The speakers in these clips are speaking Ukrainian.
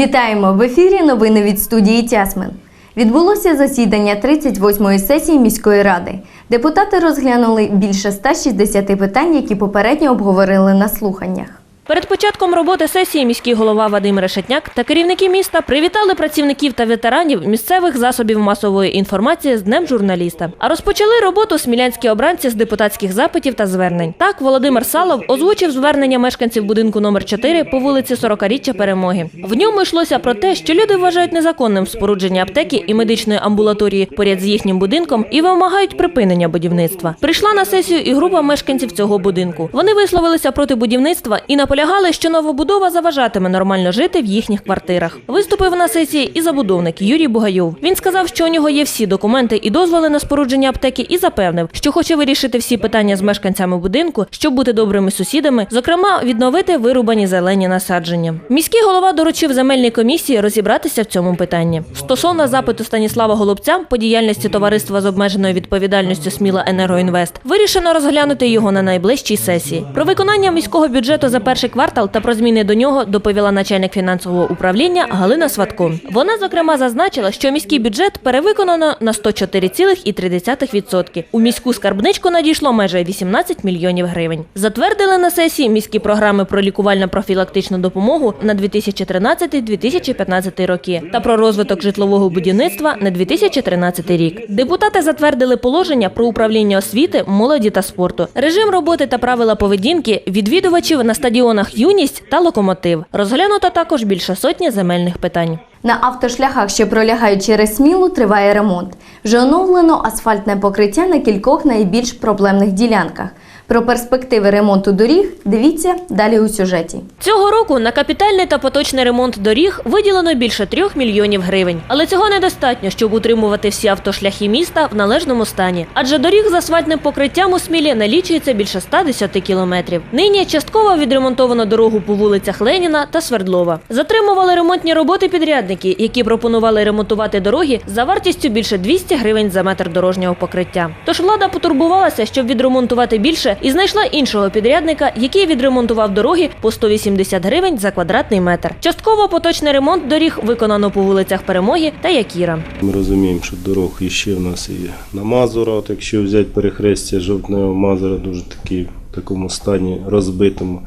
Вітаємо в ефірі. Новини від студії Тясмен. Відбулося засідання 38-ї сесії міської ради. Депутати розглянули більше 160 питань, які попередньо обговорили на слуханнях. Перед початком роботи сесії міський голова Вадим Решетняк та керівники міста привітали працівників та ветеранів місцевих засобів масової інформації з Днем журналіста. А розпочали роботу смілянські обранці з депутатських запитів та звернень. Так, Володимир Салов озвучив звернення мешканців будинку номер 4 по вулиці 40-річчя Перемоги. В ньому йшлося про те, що люди вважають незаконним спорудження аптеки і медичної амбулаторії поряд з їхнім будинком і вимагають припинення будівництва. Прийшла на сесію і група мешканців цього будинку. Вони висловилися проти будівництва і наполягали, що новобудова заважатиме нормально жити в їхніх квартирах. Виступив на сесії і забудовник Юрій Бугайов. Він сказав, що у нього є всі документи і дозволи на спорудження аптеки, і запевнив, що хоче вирішити всі питання з мешканцями будинку, щоб бути добрими сусідами, зокрема відновити вирубані зелені насадження. Міський голова доручив земельній комісії розібратися в цьому питанні. Стосовно запиту Станіслава Голубця по діяльності товариства з обмеженою відповідальністю Сміла Енергоінвест вирішено розглянути його на найближчій сесії. Про виконання міського бюджету за перший квартал та про зміни до нього доповіла начальник фінансового управління Галина Сватко. Вона зокрема зазначила, що міський бюджет перевиконано на 104,3%. У міську скарбничку надійшло майже 18 мільйонів гривень. Затвердили на сесії міські програми про лікувально-профілактичну допомогу на 2013-2015 роки та про розвиток житлового будівництва на 2013 рік. Депутати затвердили положення про управління освіти, молоді та спорту, режим роботи та правила поведінки відвідувачів на стадіонах Юність та Локомотив. Розглянуто також більше сотні земельних питань. На автошляхах, що пролягають через Смілу, триває ремонт. Вже оновлено асфальтне покриття на кількох найбільш проблемних ділянках. Про перспективи ремонту доріг дивіться далі у сюжеті. Цього року на капітальний та поточний ремонт доріг виділено більше трьох мільйонів гривень. Але цього недостатньо, щоб утримувати всі автошляхи міста в належному стані. Адже доріг з асфальтним покриттям у Смілі налічується більше 110 кілометрів. Нині частково відремонтовано дорогу по вулицях Леніна та Свердлова. Затримували ремонтні роботи підрядники, які пропонували ремонтувати дороги за вартістю більше 200 гривень за метр дорожнього покриття. Тож влада потурбувалася, щоб відремонтувати більше, і знайшла іншого підрядника, який відремонтував дороги по 180 гривень за квадратний метр. Частково поточний ремонт доріг виконано по вулицях Перемоги та Якіра. Ми розуміємо, що дорог іще в нас і на Мазура, от якщо взяти перехрестя жовтневого Мазура, дуже такий в такому стані розбитому.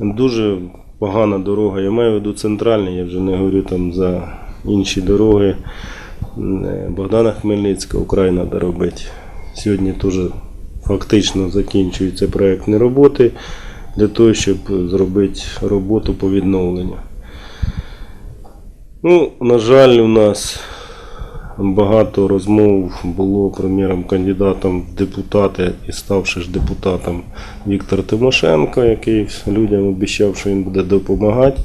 Дуже погана дорога. Я маю в виду центральний, я вже не говорю там за інші дороги. Богдана Хмельницька, Україна робити. Сьогодні теж фактично закінчуються проєктні роботи для того, щоб зробити роботу по відновленню. Ну, на жаль, у нас багато розмов було прем'єром кандидатом в депутати і ставши ж депутатом Віктор Тимошенко, який людям обіцяв, що він буде допомагати.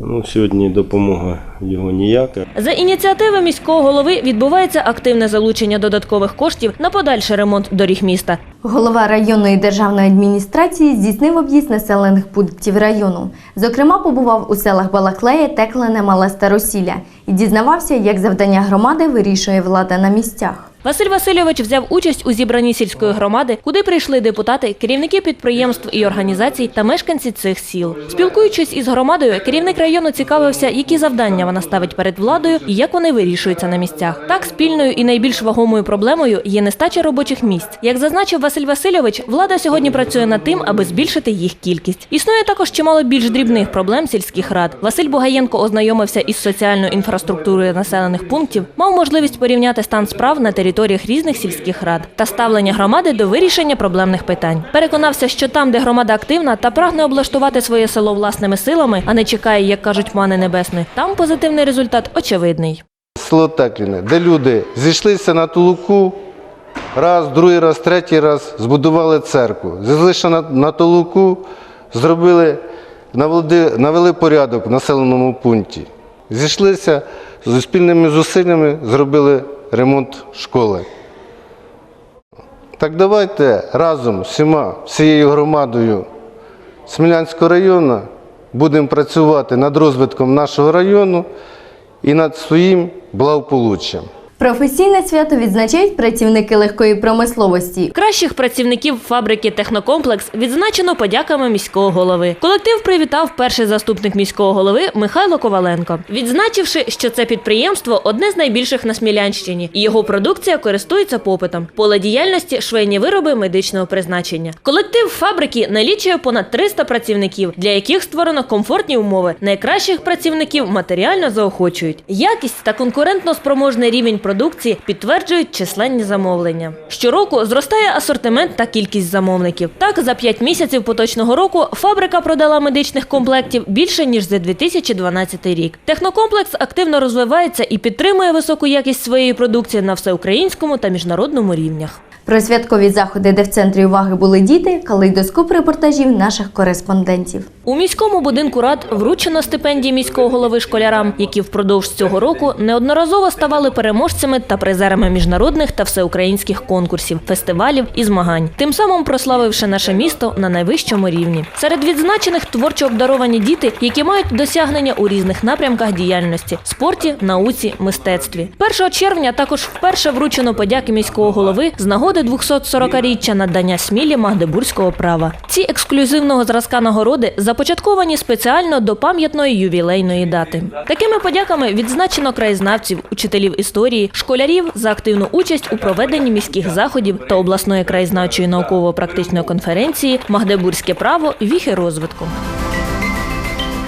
Ну, сьогодні допомога його ніяка. За ініціативи міського голови відбувається активне залучення додаткових коштів на подальший ремонт доріг міста. Голова районної державної адміністрації здійснив об'їзд населених пунктів району. Зокрема, побував у селах Балаклея, Теклене, Мале Старосілля і дізнавався, як завдання громади вирішує влада на місцях. Василь Васильович взяв участь у зібранні сільської громади, куди прийшли депутати, керівники підприємств і організацій та мешканці цих сіл. Спілкуючись із громадою, керівник району цікавився, які завдання вона ставить перед владою і як вони вирішуються на місцях. Так, спільною і найбільш вагомою проблемою є нестача робочих місць. Як зазначив Василь Васильович, влада сьогодні працює над тим, аби збільшити їх кількість. Існує також чимало більш дрібних проблем сільських рад. Василь Бугаєнко ознайомився із соціальною інфраструктурою населених пунктів, мав можливість порівняти стан справ на територіях різних сільських рад та ставлення громади до вирішення проблемних питань. Переконався, що там, де громада активна та прагне облаштувати своє село власними силами, а не чекає, як кажуть мани небесної, там позитивний результат очевидний. Село Текліне, де люди зійшлися на Тулуку, раз, другий раз, третій раз збудували церкву. Зійшлися на, на Тулуку, зробили, навели, навели порядок в населеному пункті. Зійшлися з спільними зусиллями, зробили ремонт школи. Так давайте разом всіма, всією громадою Смілянського району будемо працювати над розвитком нашого району і над своїм благополуччям. Професійне свято відзначають працівники легкої промисловості. Кращих працівників фабрики Технокомплекс відзначено подяками міського голови. Колектив привітав перший заступник міського голови Михайло Коваленко, відзначивши, що це підприємство одне з найбільших на Смілянщині, і його продукція користується попитом. Поле діяльності швейні вироби медичного призначення. Колектив фабрики налічує понад 300 працівників, для яких створено комфортні умови. Найкращих працівників матеріально заохочують. Якість та конкурентно спроможний рівень продукції підтверджують численні замовлення. Щороку зростає асортимент та кількість замовників. Так, за 5 місяців поточного року фабрика продала медичних комплектів більше ніж за 2012 рік. Технокомплекс активно розвивається і підтримує високу якість своєї продукції на всеукраїнському та міжнародному рівнях. Про святкові заходи, де в центрі уваги були діти, калейдоскоп репортажів наших кореспондентів. У міському будинку рад вручено стипендії міського голови школярам, які впродовж цього року неодноразово ставали переможцями та призерами міжнародних та всеукраїнських конкурсів, фестивалів і змагань, тим самим прославивши наше місто на найвищому рівні. Серед відзначених творчо обдаровані діти, які мають досягнення у різних напрямках діяльності спорті, науці, мистецтві. 1 червня також вперше вручено подяки міського голови з нагоди 240-річчя надання смілі магдебурзького права. Ці ексклюзивного зразка нагороди започатковані спеціально до пам'ятної ювілейної дати. Такими подяками відзначено краєзнавців, учителів історії, школярів за активну участь у проведенні міських заходів та обласної краєзнавчої науково-практичної конференції Магдебурзьке право віхи розвитку.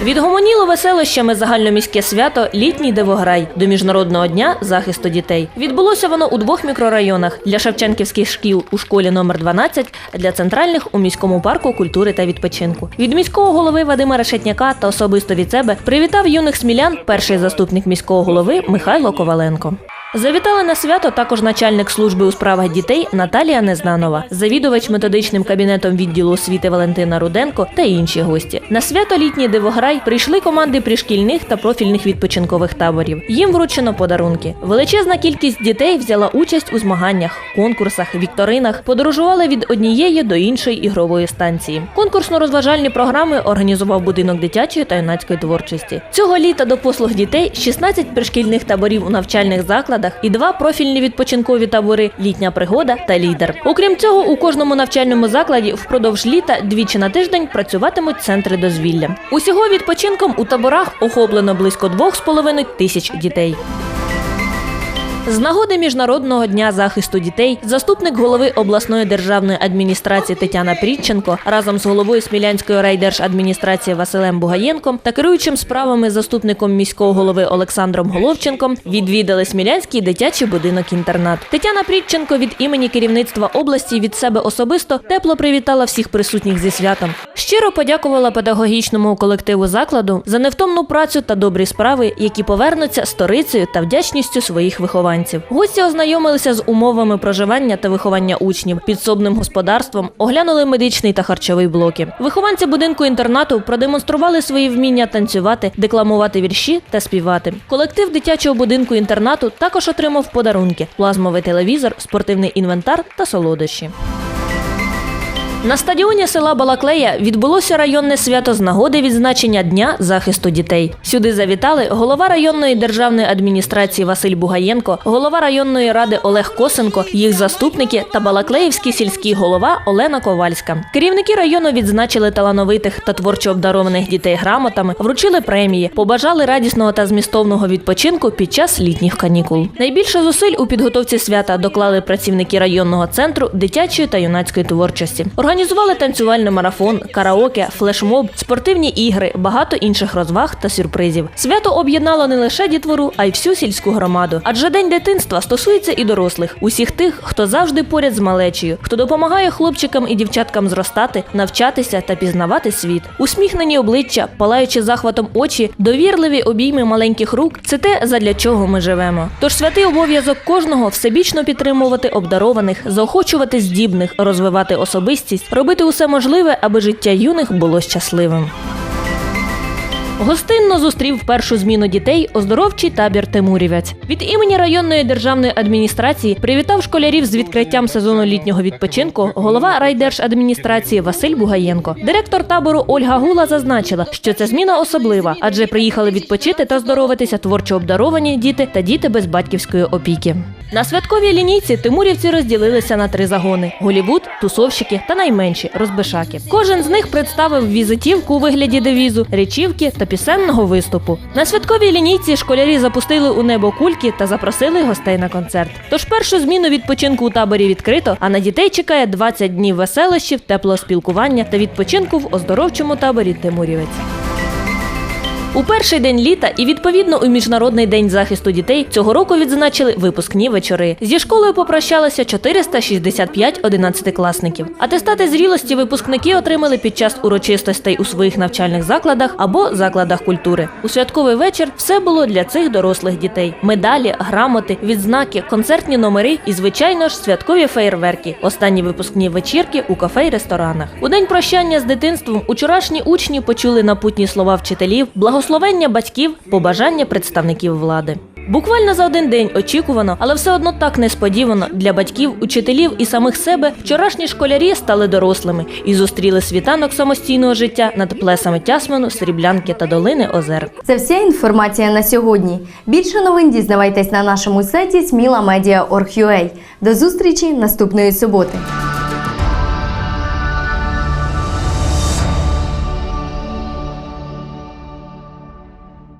Відгомоніло веселощами загальноміське свято Літній дивограй до міжнародного дня захисту дітей. Відбулося воно у двох мікрорайонах для шевченківських шкіл у школі номер 12, для центральних у міському парку культури та відпочинку. Від міського голови Вадима Решетняка та особисто від себе привітав юних смілян перший заступник міського голови Михайло Коваленко. Завітали на свято також начальник служби у справах дітей Наталія Незнанова, завідувач методичним кабінетом відділу освіти Валентина Руденко та інші гості. На свято літній дивограй прийшли команди пришкільних та профільних відпочинкових таборів. Їм вручено подарунки. Величезна кількість дітей взяла участь у змаганнях, конкурсах, вікторинах, подорожували від однієї до іншої ігрової станції. Конкурсно-розважальні програми організував будинок дитячої та юнацької творчості. Цього літа до послуг дітей 16 пришкільних таборів у навчальних закладах і два профільні відпочинкові табори Літня пригода та лідер. Окрім цього, у кожному навчальному закладі впродовж літа двічі на тиждень працюватимуть центри дозвілля. Усього відпочинком у таборах охоплено близько 2,5 тисяч дітей. З нагоди міжнародного дня захисту дітей заступник голови обласної державної адміністрації Тетяна Прітченко разом з головою Смілянської райдержадміністрації Василем Бугаєнком та керуючим справами заступником міського голови Олександром Головченком відвідали Смілянський дитячий будинок-інтернат. Тетяна Прітченко від імені керівництва області від себе особисто тепло привітала всіх присутніх зі святом. Щиро подякувала педагогічному колективу закладу за невтомну працю та добрі справи, які повернуться сторицею та вдячністю своїх вихованців. Гості ознайомилися з умовами проживання та виховання учнів, підсобним господарством, оглянули медичний та харчовий блоки. Вихованці будинку інтернату продемонстрували свої вміння танцювати, декламувати вірші та співати. Колектив дитячого будинку інтернату також отримав подарунки: плазмовий телевізор, спортивний інвентар та солодощі. На стадіоні села Балаклея відбулося районне свято з нагоди відзначення Дня захисту дітей. Сюди завітали голова районної державної адміністрації Василь Бугаєнко, голова районної ради Олег Косенко, їх заступники та Балаклеївський сільський голова Олена Ковальська. Керівники району відзначили талановитих та творчо обдарованих дітей грамотами, вручили премії, побажали радісного та змістовного відпочинку під час літніх канікул. Найбільше зусиль у підготовці свята доклали працівники районного центру дитячої та юнацької творчості. Організували танцювальний марафон, караоке, флешмоб, спортивні ігри, багато інших розваг та сюрпризів. Свято об'єднало не лише дітвору, а й всю сільську громаду. Адже день дитинства стосується і дорослих, усіх тих, хто завжди поряд з малечею, хто допомагає хлопчикам і дівчаткам зростати, навчатися та пізнавати світ. Усміхнені обличчя, палаючи захватом очі, довірливі обійми маленьких рук це те, задля чого ми живемо. Тож святий обов'язок кожного всебічно підтримувати обдарованих, заохочувати здібних, розвивати особистість, робити усе можливе, аби життя юних було щасливим. Гостинно зустрів першу зміну дітей оздоровчий табір Тимурівець. Від імені районної державної адміністрації привітав школярів з відкриттям сезону літнього відпочинку голова райдержадміністрації Василь Бугаєнко. Директор табору Ольга Гула зазначила, що ця зміна особлива, адже приїхали відпочити та здоровитися творчо обдаровані діти та діти без батьківської опіки. На святковій лінійці тимурівці розділилися на три загони: Голівуд, тусовщики та найменші розбишаки. Кожен з них представив візитівку у вигляді девізу, речівки та пісенного виступу. На святковій лінійці школярі запустили у небо кульки та запросили гостей на концерт. Тож першу зміну відпочинку у таборі відкрито, а на дітей чекає 20 днів веселощів, теплого спілкування та відпочинку в оздоровчому таборі Тимурівець. У перший день літа і відповідно у міжнародний день захисту дітей цього року відзначили випускні вечори. Зі школою попрощалися 465 одинадцятикласників. Атестати зрілості випускники отримали під час урочистостей у своїх навчальних закладах або закладах культури. У святковий вечір все було для цих дорослих дітей: медалі, грамоти, відзнаки, концертні номери і, звичайно ж, святкові феєрверки. Останні випускні вечірки у кафе й ресторанах. У день прощання з дитинством учорашні учні почули напутні слова вчителів, благословення батьків, побажання представників влади. Буквально за один день очікувано, але все одно так несподівано для батьків, учителів і самих себе вчорашні школярі стали дорослими і зустріли світанок самостійного життя над плесами Тясмину, Сріблянки та долини озер. Це вся інформація на сьогодні. Більше новин дізнавайтесь на нашому сайті smilamedia.org.ua. До зустрічі наступної суботи.